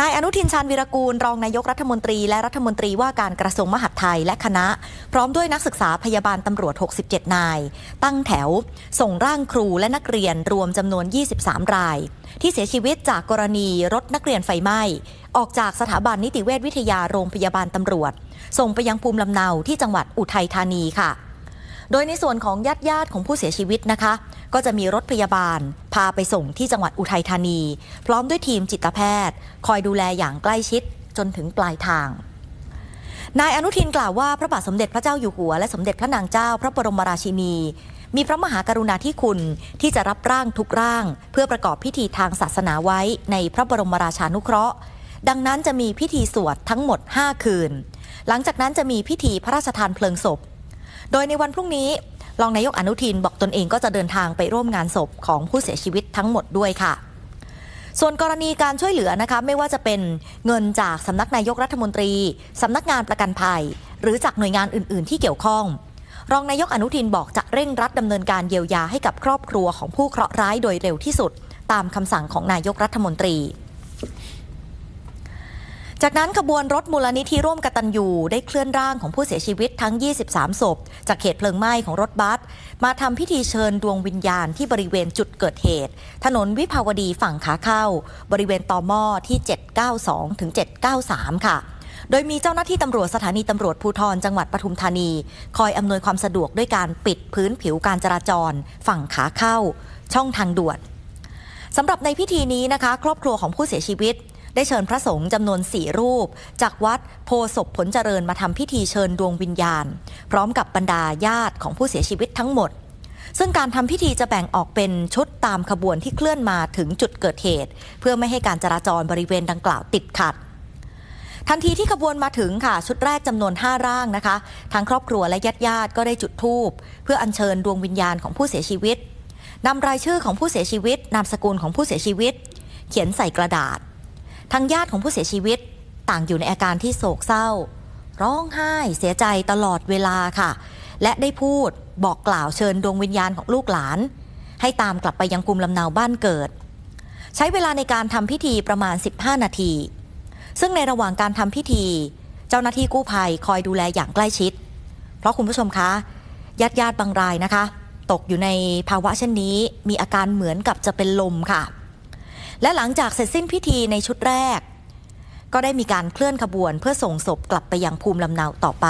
นายอนุทินชาญวีรกูล รองนายกรัฐมนตรีและรัฐมนตรีว่าการกระทรวงมหาดไทยและคณะ พร้อมด้วยนักศึกษาพยาบาลตำรวจ 67 นาย ตั้งแถว ส่งร่างครูและนักเรียนรวมจำนวน 23 ราย ที่เสียชีวิตจากกรณีรถนักเรียนไฟไหม้ ออกจากสถาบันนิติเวชวิทยาโรงพยาบาลตำรวจ ส่งไปยังภูมิลำเนาที่จังหวัดอุทัยธานีค่ะ โดยในส่วนของญาติญาติของผู้เสียชีวิตนะคะ ก็จะมีรถพยาบาล พาไปส่งที่จังหวัดอุทัยธานี พร้อมด้วยทีมจิตแพทย์ คอยดูแลอย่างใกล้ชิดจนถึงปลายทาง นายอนุทินกล่าวว่าพระบาทสมเด็จพระเจ้าอยู่หัว และสมเด็จพระนางเจ้าพระบรมราชินี มีพระมหากรุณาธิคุณที่จะรับร่างทุกร่าง เพื่อประกอบพิธีทางศาสนาไว้ในพระบรมราชานุเคราะห์ ดังนั้นจะมีพิธีสวดทั้งหมด 5 คืน หลังจากนั้นจะมีพิธีพระราชทานเพลิงศพ โดยในวันพรุ่งนี้ รองนายกอนุทินบอกตนเองก็จะเดินทางไปร่วมงานศพของผู้เสียชีวิตทั้งหมดด้วยค่ะส่วนกรณีการช่วยเหลือนะคะไม่ว่าจะเป็นเงินจากสำนักนายกรัฐมนตรี สำนักงานประกันภัย หรือจากหน่วยงานอื่น ๆ ที่เกี่ยวข้อง รองนายกอนุทินบอกจะเร่งรัดดำเนินการเยียวยาให้กับครอบครัวของผู้เคราะห์ร้ายโดยเร็วที่สุด ตามคำสั่งของนายกรัฐมนตรี จากนั้นขบวนรถมูลนิธิร่วมกตัญญูได้เคลื่อนร่างของผู้เสียชีวิตทั้ง 23 ศพ จากเหตุเพลิงไหม้ของรถบัส มาทำพิธีเชิญดวงวิญญาณที่บริเวณจุดเกิดเหตุ ถนนวิภาวดีฝั่งขาเข้า บริเวณตอมอที่ 792 ถึง 793 ค่ะโดยมีเจ้าหน้าที่ตำรวจสถานีตำรวจภูธรจังหวัดปทุมธานี คอยอำนวยความสะดวกด้วยการปิดพื้นผิวการจราจร ฝั่งขาเข้า ช่องทางด่วนสำหรับในพิธีนี้นะคะ ครอบครัวของผู้เสียชีวิต ได้เชิญพระสงฆ์จำนวนสี่รูป จากวัดโพศพผลเจริญมาทำพิธีเชิญดวงวิญญาณ พร้อมกับบรรดาญาติของผู้เสียชีวิตทั้งหมด ซึ่งการทำพิธีจะแบ่งออกเป็นชุดตามขบวนที่เคลื่อนมาถึงจุดเกิดเหตุ เพื่อไม่ให้การจราจรบริเวณดังกล่าวติดขัดทันทีที่ขบวนมาถึงค่ะ ชุดแรกจำนวน 5 ร่างนะคะ ทางครอบครัวและญาติญาติก็ได้จุดธูป เพื่ออัญเชิญดวงวิญญาณของผู้เสียชีวิตนำรายชื่อของผู้เสียชีวิต นามสกุลของผู้เสียชีวิต เขียนใส่กระดาษ ทางญาติของผู้เสียชีวิตต่างอยู่ในอาการที่โศกเศร้า ร้องไห้เสียใจตลอดเวลาค่ะ และได้พูดบอกกล่าวเชิญดวงวิญญาณของลูกหลาน ให้ตามกลับไปยังภูมิลำเนาบ้านเกิด ใช้เวลาในการทำพิธีประมาณ 15 นาที ซึ่งในระหว่างการทำพิธี เจ้าหน้าที่กู้ภัยคอยดูแลอย่างใกล้ชิด เพราะคุณผู้ชมคะญาติญาติบางรายนะคะ ตกอยู่ในภาวะเช่นนี้มีอาการเหมือนกับจะเป็นลมค่ะ และหลังจากเสร็จสิ้นพิธีในชุดแรก ก็ได้มีการเคลื่อนขบวนเพื่อส่งศพกลับไปยังภูมิลำเนาต่อไป